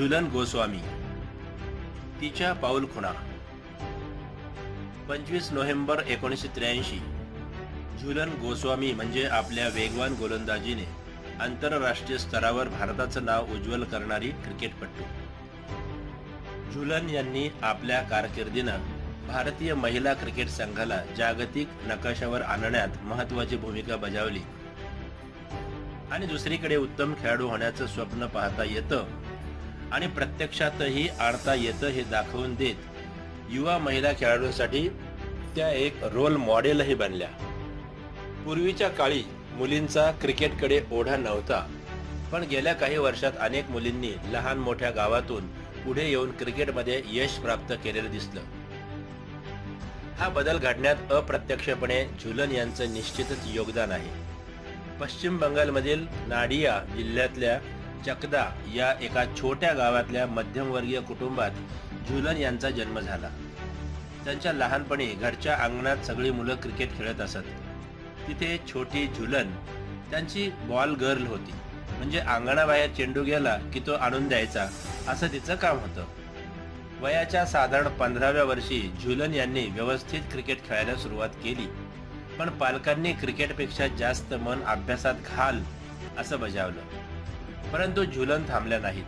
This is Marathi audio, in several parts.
झुलन गोस्वामी तिच्या पाऊल खुणा. पंचवीस नोव्हेंबर एकोणीसशे त्र्याऐंशी झुलन गोस्वामी म्हणजे आपल्या वेगवान गोलंदाजीने आंतरराष्ट्रीय स्तरावर भारताचं नाव उज्ज्वल करणारी क्रिकेटपटू. झुलन यांनी आपल्या कारकिर्दीनं भारतीय महिला क्रिकेट संघाला जागतिक नकाशावर आणण्यात महत्वाची भूमिका बजावली. आणि दुसरीकडे उत्तम खेळाडू होण्याचं स्वप्न पाहता येतं आणि प्रत्यक्षातही आणता येतं हे दाखवून देत युवा महिला खेळाडूंसाठी त्या एक रोल मॉडेलही बनल्या. पूर्वीच्या काळी मुलींचा क्रिकेटकडे ओढा नव्हता पण गेल्या काही वर्षात अनेक मुलींनी लहान मोठ्या गावातून पुढे येऊन क्रिकेटमध्ये यश प्राप्त केलेलं दिसलं. हा बदल घडण्यात अप्रत्यक्षपणे झुलन यांचं निश्चितच योगदान आहे. पश्चिम बंगालमधील नाडिया जिल्ह्यातल्या चकदा या एका छोट्या गावातल्या मध्यमवर्गीय कुटुंबात झुलन यांचा जन्म झाला. त्यांच्या लहानपणी घरच्या अंगणात सगळी मुलं क्रिकेट खेळत असत. तिथे छोटी झुलन त्यांची बॉल गर्ल होती. म्हणजे अंगणाबाहेर चेंडू गेला की तो आणून द्यायचा असं तिचं काम होतं. वयाच्या साधारण पंधराव्या वर्षी झुलन यांनी व्यवस्थित क्रिकेट खेळायला सुरुवात केली. पण पालकांनी क्रिकेटपेक्षा जास्त मन अभ्यासात घाल असं बजावलं. परंतु झुलन थांबल्या नाहीत.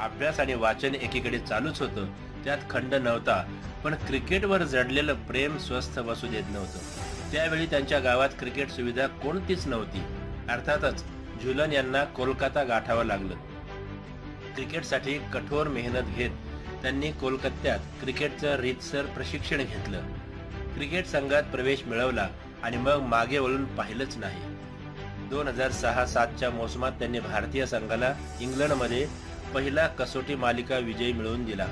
अभ्यास आणि वाचन एकीकडे चालूच होतं. त्यात खंड नव्हता पण क्रिकेटवर जडलेलं प्रेम स्वस्थ बसू देत नव्हतं. त्यावेळी त्यांच्या गावात क्रिकेट सुविधा कोणतीच नव्हती. अर्थातच झुलन यांना कोलकाता गाठावं लागलं. क्रिकेटसाठी कठोर मेहनत घेत त्यांनी कोलकात्यात क्रिकेटचं रीतसर प्रशिक्षण घेतलं. क्रिकेट संघात प्रवेश मिळवला आणि मग मागे वळून पाहिलंच नाही. दोन हजार सहा सातच्या मोसमात त्यांनी भारतीय संघाला इंग्लंडमध्ये पहिला कसोटी मालिका विजय मिळवून दिला.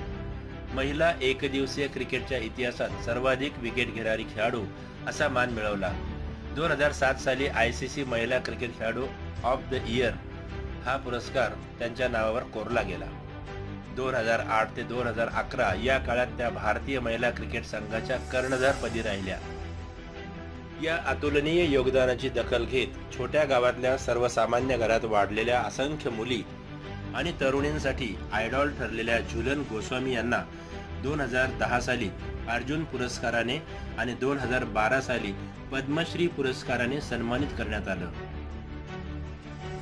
महिला एकदिवसीय क्रिकेटच्या इतिहासात सर्वाधिक विकेट घेणारी खेळाडू असा मान मिळवला. दोन हजार सात साली आय सी सी महिला क्रिकेट खेळाडू ऑफ द इयर हा पुरस्कार त्यांच्या नावावर कोरला गेला. दोन हजार आठ ते दोन हजार अकरा या काळात त्या भारतीय महिला क्रिकेट संघाच्या कर्णधारपदी राहिल्या. या अतुलनीय योगदानाची दखल घेत छोट्या गावातल्या सर्वसामान्य घरात वाढलेल्या असंख्य मुली आणि तरुणींसाठी आयडॉल ठरलेल्या झुलन गोस्वामी यांना दोन हजार दहा साली अर्जुन पुरस्काराने आणि दोन हजार बारा साली पद्मश्री पुरस्काराने सन्मानित करण्यात आलं.